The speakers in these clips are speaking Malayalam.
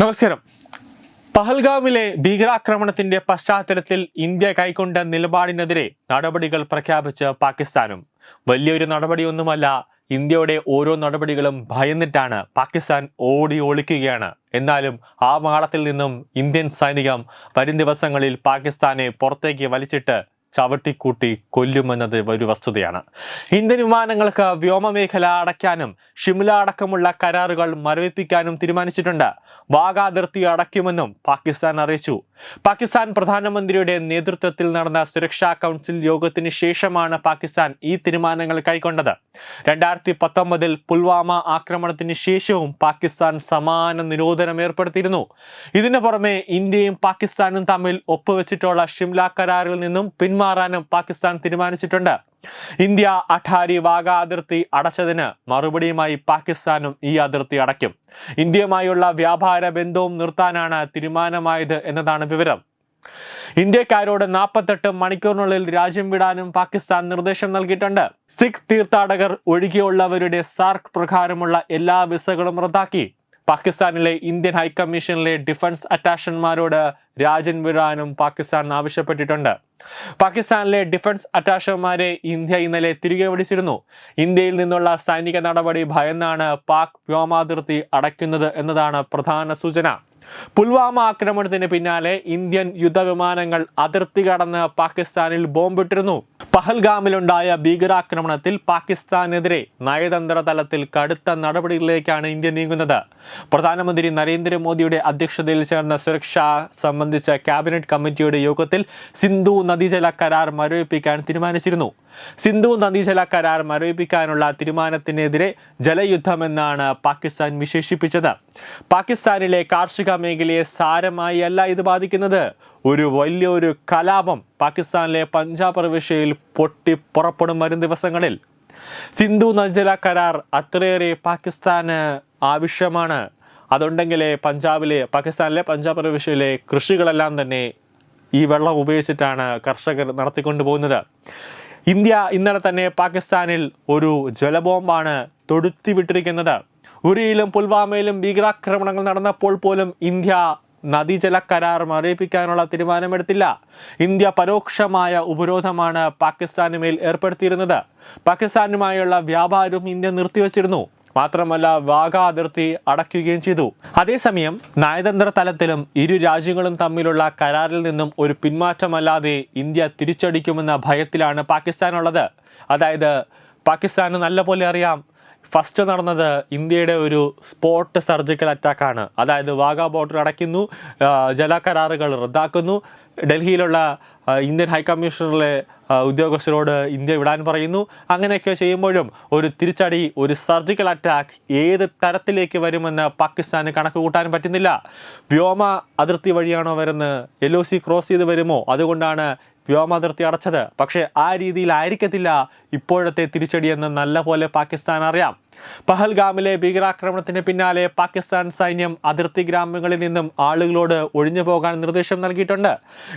നമസ്കാരം. പഹൽഗാമിലെ ഭീകരാക്രമണത്തിന്റെ പശ്ചാത്തലത്തിൽ ഇന്ത്യ കൈക്കൊണ്ട നിലപാടിനെതിരെ നടപടികൾ പ്രഖ്യാപിച്ച് പാകിസ്ഥാനും. വലിയൊരു നടപടിയൊന്നുമല്ല ഇന്ത്യയുടെ ഓരോ നടപടികളും ഭയന്നിട്ടാണ് പാകിസ്ഥാൻ ഓടി ഒളിക്കുകയാണ്. എന്നാലും ആ മാളത്തിൽ നിന്നും ഇന്ത്യൻ സൈനികം വരും ദിവസങ്ങളിൽ പാകിസ്ഥാനെ പുറത്തേക്ക് വലിച്ചിട്ട് ചവിട്ടിക്കൂട്ടി കൊല്ലുമെന്നത് ഒരു വസ്തുതയാണ്. ഇന്ത്യൻ വിമാനങ്ങൾക്ക് വ്യോമമേഖല അടയ്ക്കാനും ഷിംല അടക്കമുള്ള കരാറുകൾ മരവിപ്പിക്കാനും തീരുമാനിച്ചിട്ടുണ്ട്. വാഗ അതിർത്തി അടയ്ക്കുമെന്നും പാകിസ്ഥാൻ അറിയിച്ചു. പാകിസ്ഥാൻ പ്രധാനമന്ത്രിയുടെ നേതൃത്വത്തിൽ നടന്ന സുരക്ഷാ കൗൺസിൽ യോഗത്തിന് ശേഷമാണ് പാകിസ്ഥാൻ ഈ തീരുമാനങ്ങൾ കൈക്കൊണ്ടത്. രണ്ടായിരത്തി പത്തൊമ്പതിൽ പുൽവാമ ആക്രമണത്തിന് ശേഷവും പാകിസ്ഥാൻ സമാന നിരോധനം ഏർപ്പെടുത്തിയിരുന്നു. ഇതിനു പുറമെ ഇന്ത്യയും പാകിസ്ഥാനും തമ്മിൽ ഒപ്പുവെച്ചിട്ടുള്ള ഷിംല കരാറിൽ നിന്നും പിന്മാറാനും പാകിസ്ഥാൻ തീരുമാനിച്ചിട്ടുണ്ട്. ഇന്ത്യ അഠാരി വാഗ അതിർത്തി അടച്ചതിന് മറുപടിയുമായി പാകിസ്ഥാനും ഈ അതിർത്തി അടയ്ക്കും. ഇന്ത്യയുമായുള്ള വ്യാപാര ബന്ധവും നിർത്താനാണ് തീരുമാനമായത് എന്നതാണ് വിവരം. ഇന്ത്യക്കാരോട് നാൽപ്പത്തെട്ട് മണിക്കൂറിനുള്ളിൽ രാജ്യം വിടാനും പാകിസ്ഥാൻ നിർദ്ദേശം നൽകിയിട്ടുണ്ട്. സിഖ് തീർത്ഥാടകർ ഒഴികെയുള്ളവരുടെ സാർക്ക് പ്രകാരമുള്ള എല്ലാ വിസകളും റദ്ദാക്കി. പാകിസ്ഥാനിലെ ഇന്ത്യൻ ഹൈക്കമ്മീഷനിലെ ഡിഫൻസ് അറ്റാഷന്മാരോട് രാജൻ വിടാനും പാകിസ്ഥാൻ ആവശ്യപ്പെട്ടിട്ടുണ്ട്. പാകിസ്ഥാനിലെ ഡിഫൻസ് അറ്റാഷന്മാരെ ഇന്ത്യ ഇന്നലെ തിരികെ വിളിച്ചിരുന്നു. ഇന്ത്യയിൽ നിന്നുള്ള സൈനിക നടപടി ഭയന്നാണ് പാക് വ്യോമാതിർത്തി അടയ്ക്കുന്നത് എന്നതാണ് പ്രധാന സൂചന. പുൽവാമ ആക്രമണത്തിന് പിന്നാലെ ഇന്ത്യൻ യുദ്ധവിമാനങ്ങൾ അതിർത്തി കടന്ന് പാകിസ്ഥാനിൽ ബോംബിട്ടിരുന്നു. പഹൽഗാമിലുണ്ടായ ഭീകരാക്രമണത്തിൽ പാകിസ്ഥാനെതിരെ നയതന്ത്ര തലത്തിൽ കടുത്ത നടപടികളിലേക്കാണ് ഇന്ത്യ നീങ്ങുന്നത്. പ്രധാനമന്ത്രി നരേന്ദ്രമോദിയുടെ അധ്യക്ഷതയിൽ ചേർന്ന സുരക്ഷ സംബന്ധിച്ച ക്യാബിനറ്റ് കമ്മിറ്റിയുടെ യോഗത്തിൽ സിന്ധു നദീജല കരാർ മരവിപ്പിക്കാൻ തീരുമാനിച്ചിരുന്നു. സിന്ധു നദീജല കരാർ മരവിപ്പിക്കാനുള്ള തീരുമാനത്തിനെതിരെ ജലയുദ്ധമെന്നാണ് പാകിസ്ഥാൻ വിശേഷിപ്പിച്ചത്. പാകിസ്ഥാനിലെ കാർഷിക മേഖലയെ സാരമായി അല്ല ഇത് ബാധിക്കുന്നത്. ഒരു വലിയൊരു കലാപം പാകിസ്ഥാനിലെ പഞ്ചാബ് പ്രവിശ്യയിൽ പൊട്ടി പുറപ്പെടും വരും ദിവസങ്ങളിൽ. സിന്ധു നജല കരാർ അത്രയേറെ പാകിസ്ഥാന് ആവശ്യമാണ്. അതുണ്ടെങ്കിലേ പഞ്ചാബിലെ പാകിസ്ഥാനിലെ പഞ്ചാബ് പ്രവിശ്യയിലെ കൃഷികളെല്ലാം തന്നെ ഈ വെള്ളം ഉപയോഗിച്ചിട്ടാണ് കർഷകർ നടത്തിക്കൊണ്ടു പോകുന്നത്. ഇന്ത്യ ഇന്നലെ തന്നെ പാകിസ്ഥാനിൽ ഒരു ജലബോംബാണ് തൊടുത്തിവിട്ടിരിക്കുന്നത്. ഉരിയിലും പുൽവാമയിലും ഭീകരാക്രമണങ്ങൾ നടന്നപ്പോൾ പോലും ഇന്ത്യ നദീജല കരാർ മറിയിപ്പിക്കാനുള്ള തീരുമാനമെടുത്തില്ല. ഇന്ത്യ പരോക്ഷമായ ഉപരോധമാണ് പാകിസ്ഥാന് മേൽ ഏർപ്പെടുത്തിയിരുന്നത്. പാകിസ്ഥാനുമായുള്ള വ്യാപാരവും ഇന്ത്യ നിർത്തിവച്ചിരുന്നു. മാത്രമല്ല വാഗ അതിർത്തി അടയ്ക്കുകയും ചെയ്തു. അതേസമയം നയതന്ത്ര തലത്തിലും ഇരു രാജ്യങ്ങളും തമ്മിലുള്ള കരാറിൽ നിന്നും ഒരു പിന്മാറ്റമല്ലാതെ ഇന്ത്യ തിരിച്ചടിക്കുമെന്ന ഭയത്തിലാണ് പാകിസ്ഥാനുള്ളത്. അതായത് പാകിസ്ഥാന് നല്ലപോലെ അറിയാം ഫസ്റ്റ് നടന്നത് ഇന്ത്യയുടെ ഒരു സ്പോട്ട് സർജിക്കൽ അറ്റാക്കാണ്. അതായത് വാഗാ ബോർഡർ അടയ്ക്കുന്നു ജല കരാറുകൾ റദ്ദാക്കുന്നു. ഡൽഹിയിലുള്ള ഇന്ത്യൻ ഹൈക്കമ്മീഷണറിലെ ഉദ്യോഗസ്ഥരോട് ഇന്ത്യ വിടാൻ പറയുന്നു. അങ്ങനെയൊക്കെ ചെയ്യുമ്പോഴും ഒരു തിരിച്ചടി ഒരു സർജിക്കൽ അറ്റാക്ക് ഏത് തരത്തിലേക്ക് വരുമെന്ന് പാകിസ്ഥാന് കണക്ക് കൂട്ടാൻ പറ്റുന്നില്ല. വ്യോമ അതിർത്തി വഴിയാണോ വരുന്നത്? എൽ ഒ സി ക്രോസ് ചെയ്ത് വരുമോ? അതുകൊണ്ടാണ് വ്യോമാതിർത്തി അടച്ചത്. പക്ഷേ ആ രീതിയിലായിരിക്കത്തില്ല ഇപ്പോഴത്തെ തിരിച്ചടിയെന്ന് നല്ല പോലെ പാകിസ്ഥാൻ അറിയാം പഹൽഗാമിലെ ഭീകരാക്രമണത്തിന് പിന്നാലെ പാകിസ്ഥാൻ സൈന്യം അതിർത്തി ഗ്രാമങ്ങളിൽ നിന്നും ആളുകളോട് ഒഴിഞ്ഞു പോകാൻ നിർദ്ദേശം നൽകിയിട്ടുണ്ട്.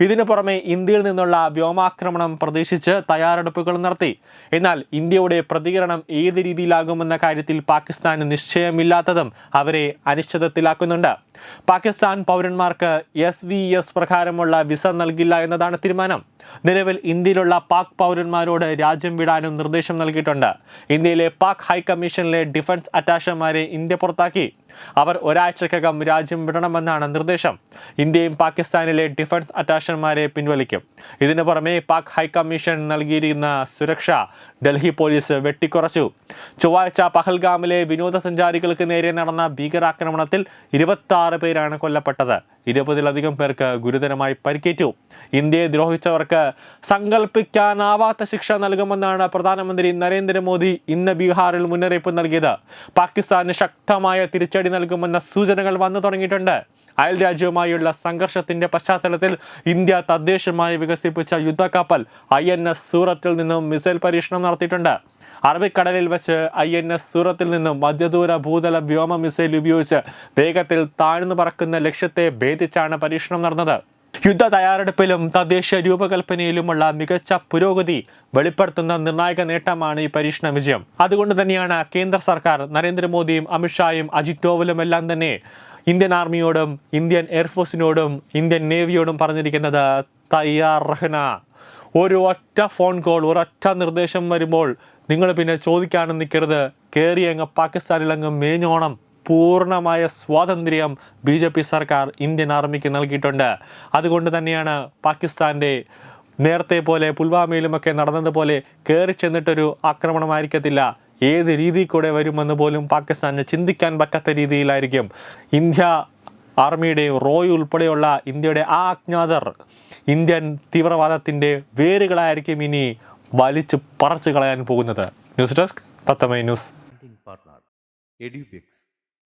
ഇതിനു പുറമെ ഇന്ത്യയിൽ നിന്നുള്ള വ്യോമാക്രമണം പ്രതീക്ഷിച്ച് തയ്യാറെടുപ്പുകൾ നടത്തി. എന്നാൽ ഇന്ത്യയുടെ പ്രതികരണം ഏത് രീതിയിലാകുമെന്ന കാര്യത്തിൽ പാകിസ്ഥാന് നിശ്ചയമില്ലാത്തതും അവരെ അനിശ്ചിതത്തിലാക്കുന്നുണ്ട്. പാകിസ്ഥാൻ പൗരന്മാർക്ക് എസ് വി എസ് പ്രകാരമുള്ള വിസ നൽകില്ല എന്നതാണ് തീരുമാനം. നിലവിൽ ഇന്ത്യയിലുള്ള പാക് പൗരന്മാരോട് രാജ്യം വിടാനും നിർദ്ദേശം നൽകിയിട്ടുണ്ട്. ഇന്ത്യയിലെ പാക് ഹൈക്കമ്മീഷനിലെ ഡിഫൻസ് അറ്റാഷന്മാരെ ഇന്ത്യ പുറത്താക്കി. അവർ ഒരാഴ്ചക്കകം രാജ്യം വിടണമെന്നാണ് നിർദ്ദേശം. ഇന്ത്യയും പാകിസ്ഥാനിലെ ഡിഫൻസ് അറ്റാഷന്മാരെ പിൻവലിക്കും. ഇതിനു പുറമെ പാക് ഹൈക്കമ്മീഷൻ നൽകിയിരിക്കുന്ന സുരക്ഷ ഡൽഹി പോലീസ് വെട്ടിക്കുറച്ചു. ചൊവ്വാഴ്ച പഹൽഗാമിലെ വിനോദസഞ്ചാരികൾക്ക് നേരെ നടന്ന ഭീകരാക്രമണത്തിൽ ഇരുപത്തി പേരാണ് കൊല്ലപ്പെട്ടത്. ഇരുപതിലധികം പേർക്ക് ഗുരുതരമായി പരിക്കേറ്റു. ഇന്ത്യയെ ദ്രോഹിച്ചവർക്ക് സങ്കല്പിക്കാനാവാത്ത ശിക്ഷ നൽകുമെന്നാണ് പ്രധാനമന്ത്രി നരേന്ദ്രമോദി ഇന്ന് ബീഹാറിൽ മുന്നറിയിപ്പ് നൽകിയത്. പാകിസ്ഥാന് ശക്തമായ തിരിച്ചടി നൽകുമെന്ന സൂചനകൾ വന്നു തുടങ്ങിയിട്ടുണ്ട്. അയൽ രാജ്യവുമായുള്ള സംഘർഷത്തിന്റെ പശ്ചാത്തലത്തിൽ ഇന്ത്യ തദ്ദേശമായി വികസിപ്പിച്ച യുദ്ധക്കപ്പൽ ഐ എൻ എസ് സൂറത്തിൽ നിന്നും മിസൈൽ പരീക്ഷണം നടത്തിയിട്ടുണ്ട്. അറബിക്കടലിൽ വെച്ച് ഐ എൻ എസ് സൂറത്തിൽ നിന്നും മധ്യദൂര ഭൂതല വ്യോമ മിസൈൽ ഉപയോഗിച്ച് വേഗത്തിൽ താഴ്ന്നു പറക്കുന്ന ലക്ഷ്യത്തെ ഭേദിച്ചാണ് പരീക്ഷണം നടന്നത്. യുദ്ധ തയ്യാറെടുപ്പിലും തദ്ദേശ രൂപകൽപ്പനയിലുമുള്ള മികച്ച പുരോഗതി വെളിപ്പെടുത്തുന്ന നിർണായക നേട്ടമാണ് ഈ പരീക്ഷണ വിജയം. അതുകൊണ്ട് തന്നെയാണ് കേന്ദ്ര സർക്കാർ നരേന്ദ്രമോദിയും അമിത്ഷായും അജിത് ഡോവലും എല്ലാം തന്നെ ഇന്ത്യൻ ആർമിയോടും ഇന്ത്യൻ എയർഫോഴ്സിനോടും ഇന്ത്യൻ നേവിയോടും പറഞ്ഞിരിക്കുന്നത് തയ്യാർ ഒരു ഒറ്റ ഫോൺ കോൾ ഒരൊറ്റ നിർദ്ദേശം വരുമ്പോൾ നിങ്ങൾ പിന്നെ ചോദിക്കാനും നിൽക്കരുത്. കയറിയങ്ങ് പാകിസ്ഥാനിലങ്ങ് മേഞ്ഞോണം. പൂർണമായ സ്വാതന്ത്ര്യം ബി ജെ പി സർക്കാർ ഇന്ത്യൻ ആർമിക്ക് നൽകിയിട്ടുണ്ട്. അതുകൊണ്ട് തന്നെയാണ് പാകിസ്ഥാന്റെ നേരത്തെ പോലെ പുൽവാമയിലുമൊക്കെ നടന്നതുപോലെ കയറി ചെന്നിട്ടൊരു ആക്രമണമായിരിക്കത്തില്ല. ഏത് രീതിയിൽ കൂടെ വരുമെന്ന് പോലും പാകിസ്ഥാന് ചിന്തിക്കാൻ പറ്റാത്ത രീതിയിലായിരിക്കും. ഇന്ത്യ ആർമിയുടെയും റോയ് ഉൾപ്പെടെയുള്ള ഇന്ത്യയുടെ ആ അജ്ഞാതർ ഇന്ത്യൻ തീവ്രവാദത്തിന്റെ വേരുകളായിരിക്കും ഇനി വലിച്ചു പറിച്ചു കളയാൻ പോകുന്നത്. News desk പത്തമൈ news. Funding